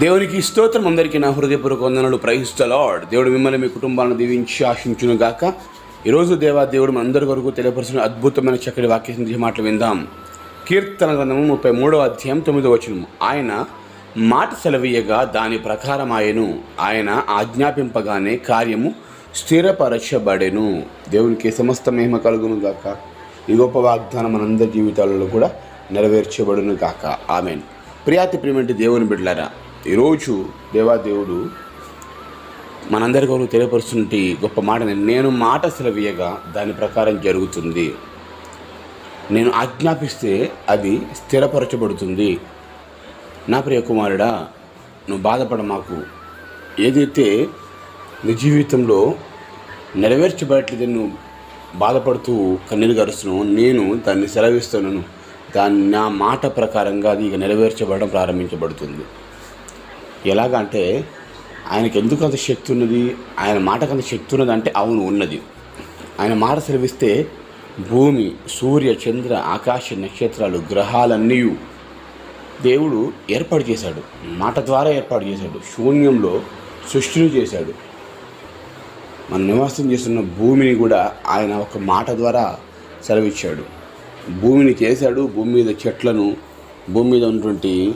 దేవునికి స్తోత్రం. అందరికీ నా హృదయపూర్వక వందనలు. ప్రహిస్త లార్డ్ దేవుడు మిమ్మల్ని మీ కుటుంబాలను దీవించి ఆశించును గాక. ఈరోజు దేవా దేవుడు మనందరి వరకు తెలియపరిచిన అద్భుతమైన చక్కటి వాక్య మాటలు విందాం. కీర్తన గ్రంథము ముప్పై మూడవ అధ్యాయం తొమ్మిదవ వచనము. ఆయన మాట సెలవీయగా దాని ప్రకారం ఆయను ఆయన ఆజ్ఞాపింపగానే కార్యము స్థిరపరచబడెను. దేవునికి సమస్త మహిమ కలుగును గాక. ఈ గొప్ప వాగ్దానం మనందరి జీవితాలలో కూడా నెరవేర్చబడును గాక. ఆమెన్. ప్రియాతి ప్రియమంటి దేవుని బిడ్డలారా ఈరోజు దేవాదేవుడు మనందరి కొరకు తెలియపరుస్తున్నటి గొప్ప మాట నేను మాట సెలవీయగా దాని ప్రకారం జరుగుతుంది. నేను ఆజ్ఞాపిస్తే అది స్థిరపరచబడుతుంది. నా ప్రియ కుమారుడా నువ్వు బాధపడ మాకు. ఏదైతే నీ జీవితంలో నెరవేర్చబడట్లేదని నువ్వు బాధపడుతూ కన్నీరు గరుస్తున్నావు నేను దాన్ని సెలవిస్తున్నాను. దాన్ని నా మాట ప్రకారంగా అది ఇక నెరవేర్చబడడం ప్రారంభించబడుతుంది. ఎలాగంటే ఆయనకి ఎందుకు అంత శక్తి ఉన్నది ఆయన మాటకు అంత శక్తి ఉన్నది అంటే అవును ఉన్నది. ఆయన మాట సెలవిస్తే భూమి సూర్య చంద్ర ఆకాశ నక్షత్రాలు గ్రహాలన్నీ దేవుడు ఏర్పాటు చేశాడు. మాట ద్వారా ఏర్పాటు చేశాడు. శూన్యంలో సృష్టిని చేశాడు. మన నివాసం చేస్తున్న భూమిని కూడా ఆయన ఒక మాట ద్వారా సెలవిచ్చాడు. భూమిని చేశాడు భూమి మీద చెట్లను భూమి మీద ఉన్నటువంటి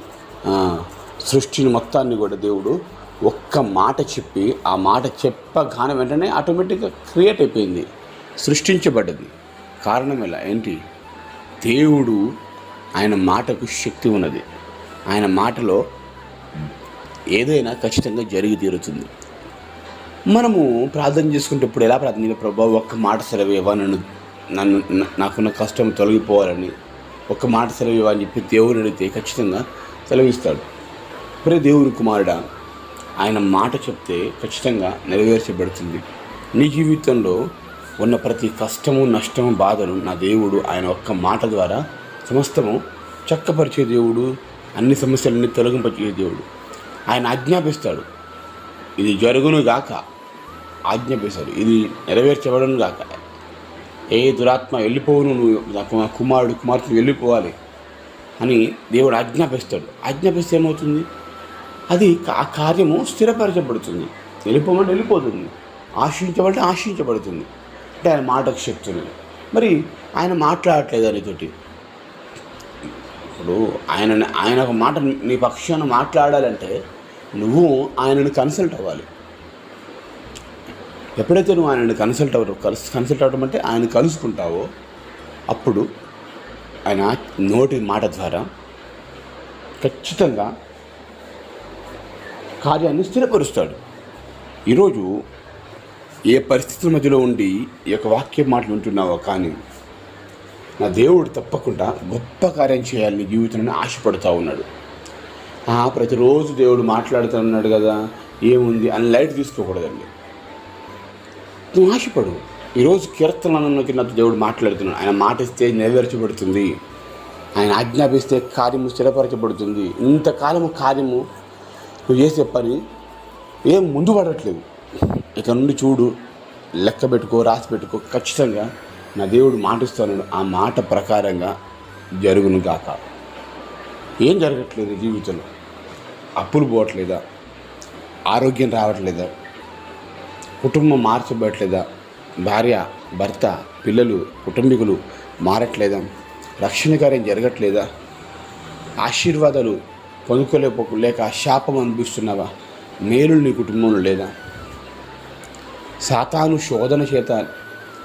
సృష్టిని మొత్తాన్ని కూడా దేవుడు ఒక్క మాట చెప్పి ఆ మాట చెప్పగానే వెంటనే ఆటోమేటిక్గా క్రియేట్ అయిపోయింది సృష్టించబడ్డది. కారణం ఎలా? ఏంటి? దేవుడు ఆయన మాటకు శక్తి ఉన్నది. ఆయన మాటలో ఏదైనా ఖచ్చితంగా జరిగి తీరుతుంది. మనము ప్రార్థన చేసుకునేటప్పుడు ఎలా ప్రార్థన ప్రభావం ప్రభా ఒక్క మాట సెలవేవా నన్ను నన్ను నాకున్న కష్టం తొలగిపోవాలని ఒక్క మాట సెలవేవా అని చెప్పి దేవుడు అడిగితే ఖచ్చితంగా సెలవిస్తాడు. మరి దేవుని కుమారుడా ఆయన మాట చెప్తే ఖచ్చితంగా నెరవేర్చబడుతుంది. నీ జీవితంలో ఉన్న ప్రతి కష్టము నష్టము బాధను నా దేవుడు ఆయన ఒక్క మాట ద్వారా సమస్తము చక్కపరిచే దేవుడు అన్ని సమస్యలన్నీ తొలగింపచేసే దేవుడు. ఆయన ఆజ్ఞాపిస్తాడు. ఇది జరుగును గాక. ఆజ్ఞాపిస్తాడు. ఇది నెరవేర్చబడను గాక. ఏ దురాత్మ వెళ్ళిపోవును నువ్వు నా కుమారుడు కుమార్తె వెళ్ళిపోవాలి అని దేవుడు ఆజ్ఞాపిస్తాడు. ఆజ్ఞాపిస్తే ఏమవుతుంది? అది ఆ కార్యము స్థిరపరచబడుతుంది. వెళ్ళిపోమంటే వెళ్ళిపోతుంది. ఆశించబడితే ఆశించబడుతుంది. అంటే ఆయన మాటకు శక్తి ఉన్నది మరి ఆయన మాట్లాడట్లేదు అనేతోటి. ఇప్పుడు ఆయన ఆయన ఒక మాట నీ పక్షాన మాట్లాడాలంటే నువ్వు ఆయనను కన్సల్ట్ అవ్వాలి. ఎప్పుడైతే నువ్వు ఆయనను కన్సల్ట్ అవ్వరు కలిసి కన్సల్ట్ అవ్వడం అంటే ఆయన కలుసుకుంటావో అప్పుడు ఆయన నోటి మాట ద్వారా ఖచ్చితంగా కార్యాన్ని స్థిరపరుస్తాడు. ఈరోజు ఏ పరిస్థితుల మధ్యలో ఉండి ఈ యొక్క వాక్యం మాటలు వింటున్నావో కానీ నా దేవుడు తప్పకుండా గొప్ప కార్యం చేయాలని జీవితంలో ఆశపడుతూ ఉన్నాడు. ఆ, ప్రతిరోజు దేవుడు మాట్లాడుతూ ఉన్నాడు కదా ఏముంది అని లైట్ తీసుకోకూడదండి. నువ్వు ఆశపడు. ఈరోజు కీర్తనలోకి నాతో దేవుడు మాట్లాడుతున్నాడు. ఆయన మాట ఇస్తే నెరవేర్చబడుతుంది. ఆయన ఆజ్ఞాపిస్తే కార్యము స్థిరపరచబడుతుంది. ఇంతకాలము కార్యము నువ్వు చేసే పని ఏం ముందు పడట్లేదు. ఇక నుండి చూడు లెక్క పెట్టుకో రాసి పెట్టుకో ఖచ్చితంగా నా దేవుడు మాటిస్తున్నాడు ఆ మాట ప్రకారంగా జరుగును గాక. ఏం జరగట్లేదు జీవితంలో? అప్పులు పోవట్లేదా? ఆరోగ్యం రావట్లేదా? కుటుంబం మార్చబడట్లేదా? భార్య భర్త పిల్లలు కుటుంబీకులు మారట్లేదా? రక్షణ కార్యం జరగట్లేదా? ఆశీర్వాదాలు పొందుకోలేకపో లేక శాపం అనిపిస్తున్నావా మేలు నీ కుటుంబంలో లేదా? సాతాను శోధన చేత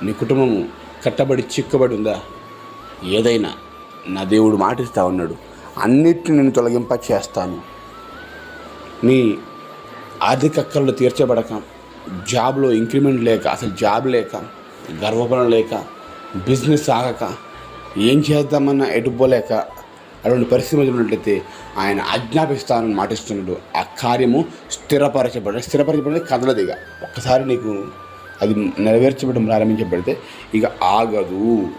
నీ కుటుంబము కట్టబడి చిక్కబడి ఉందా? ఏదైనా నా దేవుడు మాటిస్తా ఉన్నాడు. అన్నిటిని నేను తొలగింప చేస్తాను. నీ ఆర్థిక అక్కర్లు తీర్చబడక జాబ్లో ఇంక్రిమెంట్ లేక అసలు జాబ్ లేక గర్వపడం లేక బిజినెస్ ఆగక ఏం చేద్దామన్నా ఎటుపోలేక అటువంటి పరిస్థితి ఉన్నట్లయితే ఆయన ఆజ్ఞాపిస్తానని మాటిస్తున్నాడు. ఆ కార్యము స్థిరపరచబడి స్థిరపరచబడి కదలదిగా ఒక్కసారి నీకు అది నెరవేర్చబడడం ప్రారంభించబడితే ఇక ఆగదు.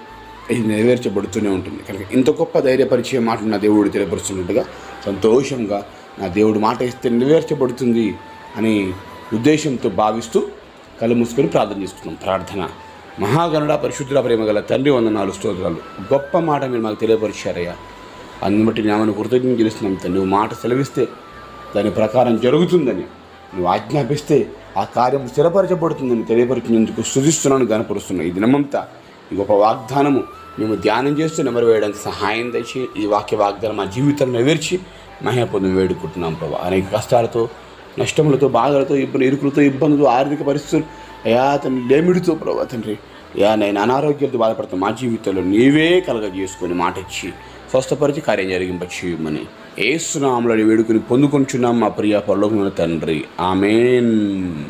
ఇది నెరవేర్చబడుతూనే ఉంటుంది. కనుక ఇంత గొప్ప ధైర్యపరిచే మాట నా దేవుడు తెలియపరుస్తున్నట్టుగా సంతోషంగా నా దేవుడు మాట ఇస్తే నెరవేర్చబడుతుంది అని ఉద్దేశంతో భావిస్తూ కళ్ళు మూసుకొని ప్రార్థన చేస్తున్నాం ప్రార్థన. మహాగణుడ పరిశుద్ధుల ప్రేమ గల తండ్రి వందనాలు స్తోత్రాలు. గొప్ప మాట మీరు మాకు తెలియపరిచారయ్యా. అందుని బట్టి నామను కృతజ్ఞం చేస్తున్నాం నువ్వు మాట సెలవిస్తే దాని ప్రకారం జరుగుతుందని నువ్వు ఆజ్ఞాపిస్తే ఆ కార్యం స్థిరపరచబడుతుందని తెలియపరిచినందుకు స్థుతిస్తున్నాను గనపరుస్తున్నాను ఈ దినమంతా ఈ గొప్ప వాగ్దానము మేము ధ్యానం చేస్తూ నెమరు వేయడానికి సహాయం తెచ్చి ఈ వాక్య వాగ్దానం మా జీవితం నెరవేర్చి మహిళ పొంది వేడుకుంటున్నాం ప్రభా. అనేక కష్టాలతో నష్టములతో బాధలతో ఇబ్బంది ఇరుకులతో ఇబ్బందులు ఆర్థిక పరిస్థితులు అయా తండ్రి లేమిడితో ప్రభా తండ్రి. అయా నేను అనారోగ్యాలతో బాధపడతాను. మా జీవితంలో నీవే కలగజేసుకొని మాట ఇచ్చి స్వస్థపరిచి కార్యం జరిగింపచేయమని. ఏసునామలని వేడుకుని పొందుకొంచున్నాం మా ప్రియ పరలోకమైన తండ్రి. ఆమెన్.